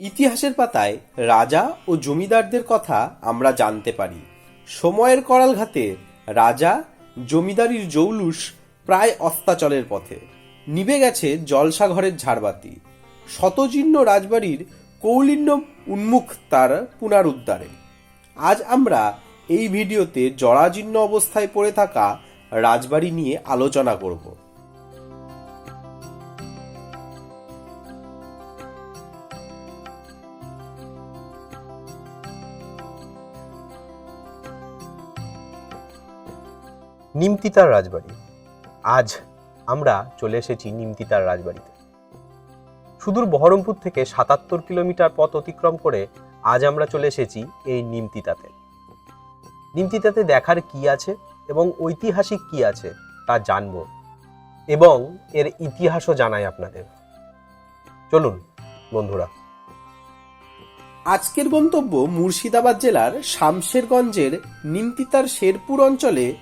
ইতিহাসের পাতায় রাজা ও জমিদারদের কথা আমরা জানতে পারি। সময়ের করালঘাতে রাজা, জমিদারির জৌলুস প্রায় অস্তাচলের পথে। নিভে গেছে জলসাঘরের ঝাড়বাতি। শতজীর্ণ রাজবাড়ির কৌলিন্য উন্মুখ তার পুনরুদ্ধারে। আজ আমরা এই ভিডিওতে জরাজীর্ণ অবস্থায় পড়ে থাকা রাজবাড়ি নিয়ে আলোচনা করব। নিমতিতার রাজবাড়ি। আজ আমরা চলে এসেছি নিমতিতার রাজবাড়িতে। সুদূর বহরমপুর থেকে সাতাত্তর কিলোমিটার পথ অতিক্রম করে আজ আমরা চলে এসেছি এই নিমতিতাতে। নিমতিতাতে দেখার কি আছে এবং ঐতিহাসিক কি আছে তা জানব এবং এর ইতিহাসও জানাই আপনাদের। চলুন, বন্ধুরা। আজকের গন্তব্য মুর্শিদাবাদ জেলার শামশেরগঞ্জের নিমতিতার শেরপুর অঞ্চলে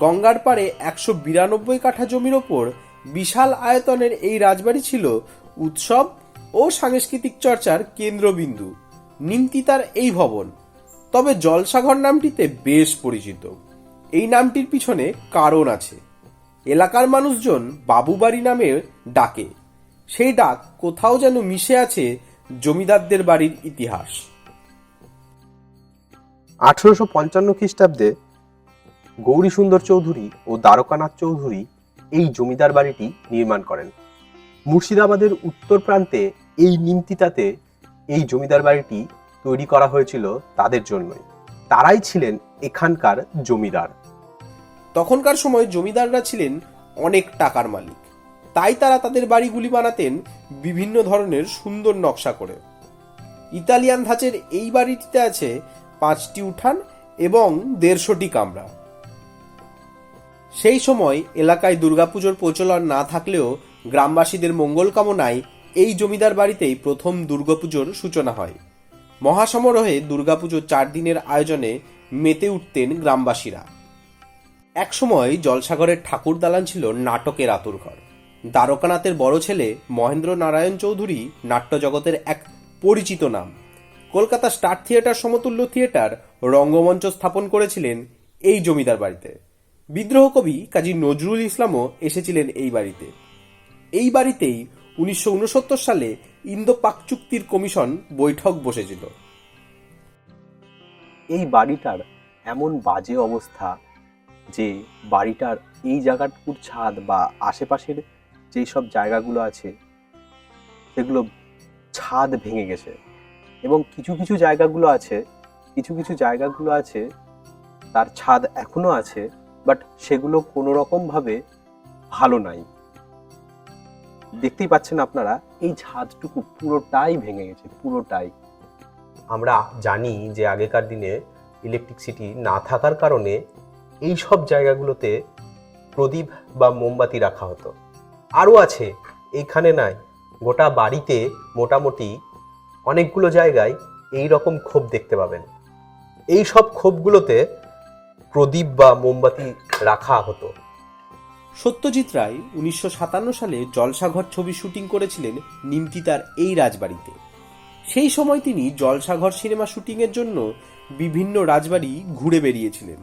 গঙ্গার পাড়ে একশো বিরানব্বই কাঠা জমির ওপর বিশাল আয়তনের এই রাজবাড়ি ছিল উৎসব ও সাংস্কৃতিক চর্চার কেন্দ্রবিন্দু। নিমতিতার এই ভবন। তবে জলসাঘর নামটিতে বেশ পরিচিত। এই নামটির পিছনে কারণ আছে। এলাকার মানুষজন বাবুবাড়ি নামে ডাকে। সেই ডাক কোথাও যেন মিশে আছে জমিদারদের বাড়ির ইতিহাস। আঠারোশো পঞ্চান্ন খ্রিস্টাব্দে গৌরী সুন্দর চৌধুরী ও দ্বারকানাথ চৌধুরী এই জমিদার বাড়িটি নির্মাণ করেন। মুর্শিদাবাদের উত্তর প্রান্তে এই নিমতিতাতে এই জমিদার বাড়িটি তৈরি করা হয়েছিল তাদের জন্যই। তারাই ছিলেন এখানকার জমিদার। তখনকার সময় জমিদাররা ছিলেন অনেক টাকার মালিক। তাই তারা তাদের বাড়িগুলি বানাতেন বিভিন্ন ধরনের সুন্দর নকশা করে। ইতালিয়ান ধাঁচের এই বাড়িটিতে আছে পাঁচটি উঠান এবং দেড়শোটি কামরা। সেই সময় এলাকায় দুর্গাপুজোর প্রচলন না থাকলেও গ্রামবাসীদের মঙ্গল কামনায় এই জমিদার বাড়িতেই প্রথম দুর্গাপুজোর সূচনা হয়। মহাসমারোহে দুর্গাপুজোর চার দিনের আয়োজনে মেতে উঠতেন গ্রামবাসীরা। একসময় জলসাগরের ঠাকুর দালান ছিল নাটকের আতুরঘর। দ্বারকানাথের বড় ছেলে মহেন্দ্র নারায়ণ চৌধুরী নাট্যজগতের এক পরিচিত নাম। কলকাতা স্টার থিয়েটার সমতুল্য থিয়েটার রঙ্গমঞ্চ স্থাপন করেছিলেন এই জমিদার বাড়িতে। বিদ্রোহ কবি কাজী নজরুল ইসলামও এসেছিলেন এই বাড়িতে। এই বাড়িতেই উনিশশো উনসত্তর সালে ইন্দো পাক চুক্তির কমিশন বৈঠক বসেছিল। এই বাড়িটার এমন বাজে অবস্থা যে বাড়িটার এই জায়গাটুকুর ছাদ বা আশেপাশের যেই সব জায়গাগুলো আছে, সেগুলো ছাদ ভেঙে গেছে। এবং কিছু কিছু জায়গাগুলো আছে, কিছু কিছু জায়গাগুলো আছে, তার ছাদ এখনও আছে বাট সেগুলো কোনো রকমভাবে ভালো নাই। দেখতেই পাচ্ছেন আপনারা, এই ছাদটুকু পুরোটাই ভেঙে গেছে, পুরোটাই। আমরা জানি যে আগেকার দিনে ইলেকট্রিসিটি না থাকার কারণে এই সব জায়গাগুলোতে প্রদীপ বা মোমবাতি রাখা হতো। আরও আছে, এইখানে নাই। গোটা বাড়িতে মোটামুটি অনেকগুলো জায়গায় এই রকম ক্ষোভ দেখতে পাবেন। এই সব ক্ষোভগুলোতে প্রদীপ বা মোমবাতি রাখা হতো। সত্যজিৎ রায় উনিশশো সাতান্ন সালে জলসাঘর ছবি শুটিং করেছিলেন নিমতিতার এই রাজবাড়িতে। সেই সময় তিনি জলসাঘর সিনেমা শুটিংয়ের জন্য বিভিন্ন রাজবাড়ি ঘুরে বেরিয়েছিলেন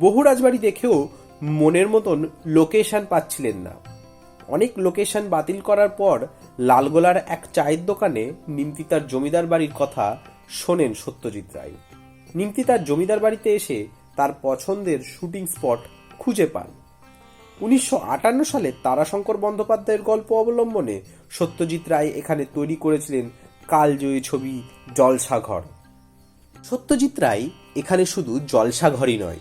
বহু রাজবাড়ি দেখেও মনের মতন লোকেশন পাচ্ছিলেন না। অনেক লোকেশন বাতিল করার পর লালগোলার এক চায়ের দোকানে নিমতিতার জমিদার বাড়ির কথা শোনেন সত্যজিৎ রায়। নিমতিতার জমিদার বাড়িতে এসে তার পছন্দের শুটিং স্পট খুঁজে পান। উনিশশো আটান্ন সালে তারাশঙ্কর বন্দ্যোপাধ্যায়ের গল্প অবলম্বনে সত্যজিৎ রায় এখানে তৈরি করেছিলেন কালজয়ী ছবি জলসাঘর। সত্যজিৎ রায় এখানে শুধু জলসাঘরই নয়,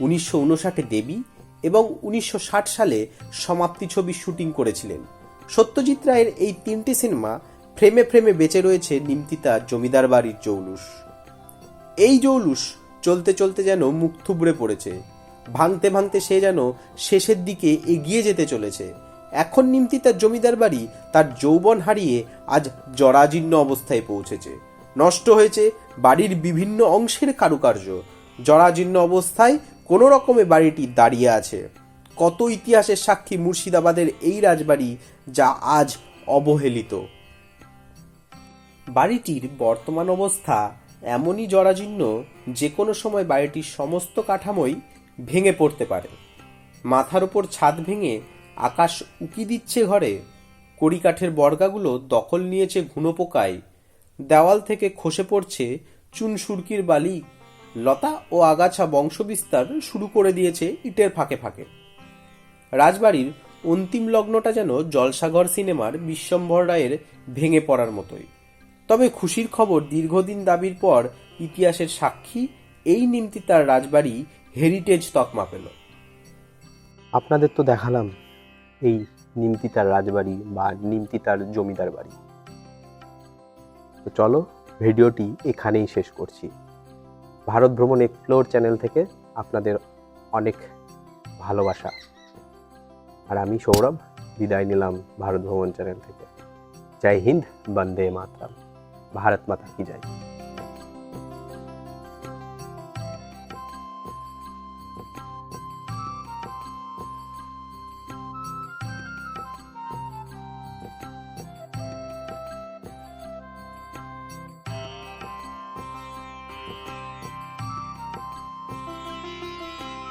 উনিশশো উনষাটে দেবী এবং উনিশশো ষাট সালে সমাপ্তি ছবি শুটিং করেছিলেন। সত্যজিৎ রায়ের এই তিনটি সিনেমা ফ্রেমে ফ্রেমে বেঁচে রয়েছে নিমতিতা জমিদার বাড়ির জৌলুস। এই জৌলুস চলতে চলতে যেন মুখ থুবড়ে পড়েছে। ভাঙতে ভাঙতে সে যেন শেষের দিকে এগিয়ে যেতে চলেছে। এখন নিমতি তার জমিদার বাড়ি, তার যৌবন হারিয়ে আজ জরাজীর্ণ অবস্থায় পৌঁছেছে। নষ্ট হয়েছে বাড়ির বিভিন্ন অংশের কারুকার্য। জরাজীর্ণ অবস্থায় কোনো রকমে বাড়িটি দাঁড়িয়ে আছে। কত ইতিহাসের সাক্ষী মুর্শিদাবাদের এই রাজবাড়ি যা আজ অবহেলিত। বাড়িটির বর্তমান অবস্থা এমনই জরাজীর্ণ যে কোনো সময় বাড়িটির সমস্ত কাঠামোই ভেঙে পড়তে পারে। মাথার উপর ছাদ ভেঙে আকাশ উকি দিচ্ছে ঘরে, কড়িকাঠের বর্গাগুলো দখল নিয়েছে ঘুনো পোকায়, দেওয়াল থেকে খসে পড়ছে চুন সুরকির বালি, লতা ও আগাছা বংশবিস্তার শুরু করে দিয়েছে ইটের ফাঁকে ফাঁকে। রাজবাড়ির অন্তিম লগ্নটা যেন জলসাঘর সিনেমার বিশ্বম্ভর রায়ের ভেঙে পড়ার মতোই। তবে খুশির খবর দীর্ঘদিন দাবির পর ইতিহাসের সাক্ষী এই নিমতি তার রাজবাড়ি হেরিটেজ তকমা পেল। আপনাদের তো দেখালাম এই নিমতিতার রাজবাড়ি বা নিমতিতার জমিদার বাড়ি। তো চলো ভিডিওটি এখানেই শেষ করছি। ভারত ভ্রমণ এক্সপ্লোর চ্যানেল থেকে আপনাদের অনেক ভালোবাসা। আর আমি সৌরভ, বিদায় নিলাম ভারত ভ্রমণ চ্যানেল থেকে। জয় হিন্দ, বন্দে মাতরম। ভারত মাতা কি জয়